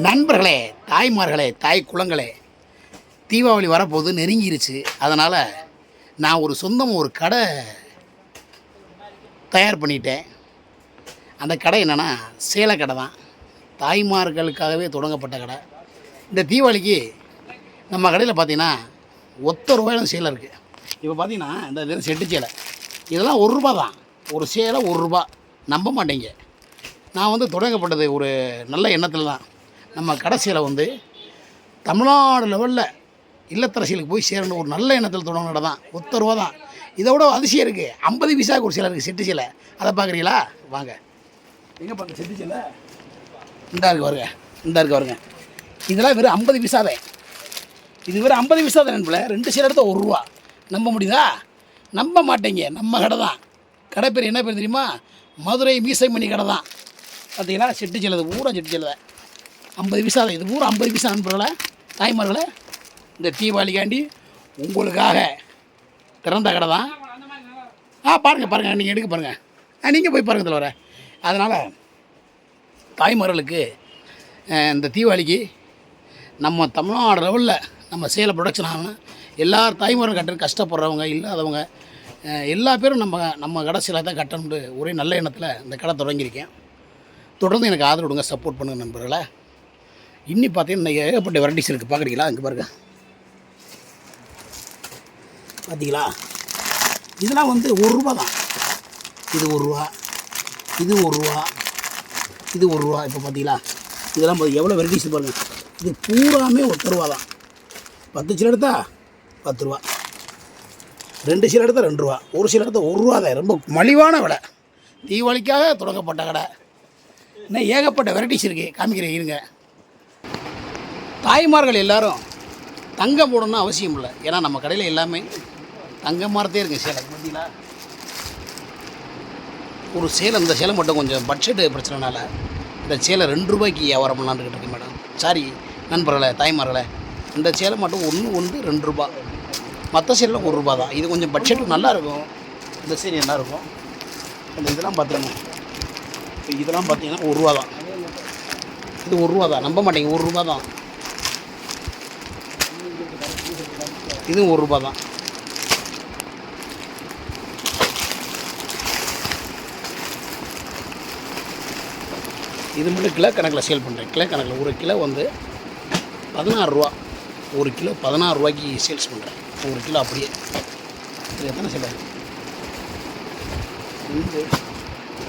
நண்பர்களே தாய்மார்களே தாய் குளங்களே தீபாவளி வரப்போகுது நெருங்கிருச்சு. அதனால் நான் ஒரு சொந்தம் ஒரு கடை தயார் பண்ணிட்டேன். அந்த கடை என்னென்னா சேலை கடை தான். தாய்மார்களுக்காகவே தொடங்கப்பட்ட கடை. இந்த தீபாவளிக்கு நம்ம கடையில் பார்த்தீங்கன்னா ஒத்த ரூபாயிலும் சேலை இருக்குது இப்போ பார்த்தீங்கன்னா இந்த இது செட்டு சேலை. இதெல்லாம் ஒரு ரூபா தான். ஒரு சேலை ஒரு ரூபா. நம்ப மாட்டேங்க. நான் வந்து தொடங்கப்பட்டது ஒரு நல்ல எண்ணத்தில் தான். நம்ம கடைசியில் வந்து தமிழ்நாடு லெவலில் இல்லத்தரசிகளுக்கு போய் சேரணும். ஒரு நல்ல எண்ணத்தில் தொடங்கினது தான். ஒத்த ரூபா தான். இதை விட அதிசயம் இருக்குது ஐம்பது பைசாவுக்கு ஒரு சேலை இருக்குது செட்டு சேலை அதை பார்க்குறீங்களா? வாங்க. எங்கே பார்க்க செட்டு சேலை இந்தா இருக்கு வருங்க இந்தா இருக்கு வருங்க இதெல்லாம் வெறும் ஐம்பது பைசாவே இது வெறும் ஐம்பது விசா தான் நண்பில் ரெண்டு சில எடுத்தால் ஒரு ரூபா. நம்ப முடியுதா? நம்ப மாட்டேங்க. நம்ம கடை தான். கடை பேர் என்ன பேர் தெரியுமா? மதுரை மீசைமணி கடை தான். பார்த்தீங்களா? செட்டு சேலை பூரா செட்டு சேலை ஐம்பது பைசா இது பூரா ஐம்பது பைசா அனுப்புகிறல தாய்மார்களே இந்த தீபாவளிக்காண்டி உங்களுக்காக திறந்த கடை தான். ஆ பாருங்கள் பாருங்கள் நீங்கள் எடுக்க பாருங்கள் ஆ நீங்கள் போய் பாருங்கள் தலைவர. அதனால் தாய்மார்களுக்கு இந்த தீபாவளிக்கு நம்ம தமிழ்நாடு லெவலில் நம்ம சேலை ப்ரொடக்ஷன் ஆகணும் எல்லா தாய்மாரும் கட்டணும் கஷ்டப்படுறவங்க இல்லாதவங்க எல்லா பேரும் நம்ம நம்ம கடை சேலை தான் கட்டணும்னு ஒரே நல்ல எண்ணத்தில் இந்த கடை தொடங்கியிருக்கேன். தொடர்ந்து எனக்கு ஆதரவு கொடுங்க சப்போர்ட் பண்ணுங்கள் நண்பர்களை. இன்னி பார்த்தீங்கன்னா இன்னைக்கு ஏகப்பட்ட வெரைட்டிஸ் இருக்குது பார்க்குறீங்களா? இங்கே பாருங்க. பார்த்தீங்களா இதெல்லாம் வந்து ஒரு ரூபா தான். இது ஒரு ரூபா. இது ஒரு ரூபா. இது ஒரு ரூபா இப்போ பார்த்தீங்களா இதெல்லாம் எவ்வளோ வெரைட்டிஸ் பாருங்கள் இது பூராமே ஒத்த ரூபா தான். பத்து சில எடுத்தா பத்து ரூபா. ரெண்டு சில எடுத்தா ரெண்டு ரூபா. ஒரு சில எடுத்தா ஒரு ரூபா தான். ரொம்ப மலிவான விலை. தீபாவளிக்காக தொடங்கப்பட்ட கடை. இன்னும் ஏகப்பட்ட வெரைட்டிஸ் இருக்குது காமிக்கிறேன் இருங்க. தாய்மார்கள் எல்லாரும் தங்கம் போடணும்னு அவசியம் இல்லை. ஏன்னா நம்ம கடையில் எல்லாமே தங்கம் மாறத்தே இருக்குது சேலை பார்த்தீங்களா ஒரு சேலை இந்த சேலை மட்டும் கொஞ்சம் பட்ஜெட்டு பிரச்சனைனால இந்த சேலை ரெண்டு ரூபாய்க்கு வியாபாரம் பண்ணலான்னு இருக்கேன் மேடம். சாரி நண்பர்களே தாய்மார்களே. இந்த சேலை மட்டும் ஒன்று ஒன்று ரெண்டு ரூபா. மற்ற சேலையில் ஒரு ரூபா தான். இது கொஞ்சம் பட்ஜெட்டு நல்லா இருக்கும் இந்த சேரி நல்லாயிருக்கும். இந்த இதெல்லாம் பார்த்தீங்கன்னா இப்போ இதெல்லாம் பார்த்தீங்கன்னா ஒரு ரூபா தான். இது ஒரு ரூபா தான். நம்ப மாட்டேங்க. ஒரு ரூபா தான். இதுவும் ஒரு ரூபா தான். இது மட்டும் கிலோ கணக்கில் சேல் பண்ணுறேன். கிலோ கணக்கில் ஒரு கிலோ வந்து பதினாறு ரூபா. ஒரு கிலோ பதினாறு ரூபாய்க்கு சேல்ஸ் பண்ணுறேன். ஒரு கிலோ அப்படியே. இது எத்தனை சேலை ரெண்டு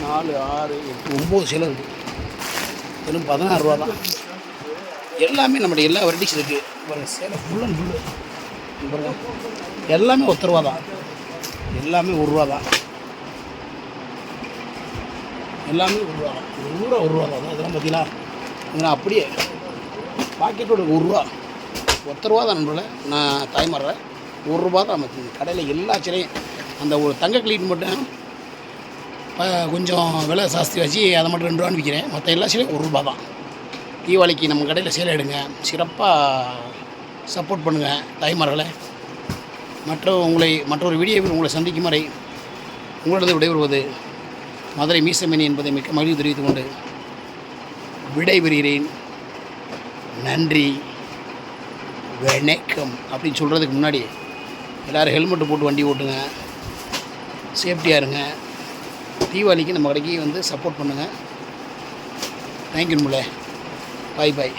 நாலு ஆறு எட்டு ஒம்பது சேலை இருக்குது வெறும் பதினாறு ரூபா தான். எல்லாமே நம்மளுடைய எல்லா வெரைட்டிஸ் இருக்குது சேலை ஃபுல் அண்ட் ஃபுல்லு எல்லாமே ஒத்த ரூபா தான். எல்லாமே ஒரு ரூபா தான். எல்லாமே ஒரு ரூபா தான். ஒரு ரூபா ஒரு ரூபா தான். இதெல்லாம் பார்த்தீங்களா? இதெல்லாம் அப்படியே பாக்கெட்டோட ஒரு ரூபா. ஒத்த ரூபா தான் நண்பர்களே. நான் தாய்மாறுறேன் ஒரு ரூபா தான் நம்ம கடையில் எல்லா சிலையும் அந்த ஒரு தங்க கிளீன் மட்டும் கொஞ்சம் விலை ஜாஸ்தி வச்சு அதை மட்டும் ரெண்டு ரூபான்னு விற்கிறேன் மற்ற எல்லா சிலையும் ஒரு ரூபா தான். தீபாவளிக்கு நம்ம கடையில் சேலை எடுங்க. சிறப்பாக சப்போர்ட் பண்ணுங்கள் தாய்மார்களை. மற்ற உங்களை மற்றொரு வீடியோவில் உங்களை சந்திக்கும் வரை உங்களது விடைபெறுவது மதுரை மீசமணி என்பதை மிக்க மகிழ்ச்சி தெரிவித்துக் கொண்டு விடைபெறுகிறேன். நன்றி வணக்கம் அப்படின்னு சொல்கிறதுக்கு முன்னாடி எல்லோரும் ஹெல்மெட்டு போட்டு வண்டி ஓட்டுங்க சேஃப்டியாக இருங்க. தீபாவளிக்கு நம்ம கடைக்கு வந்து சப்போர்ட் பண்ணுங்கள் தேங்க்யூ முல்லை. பாய் பாய்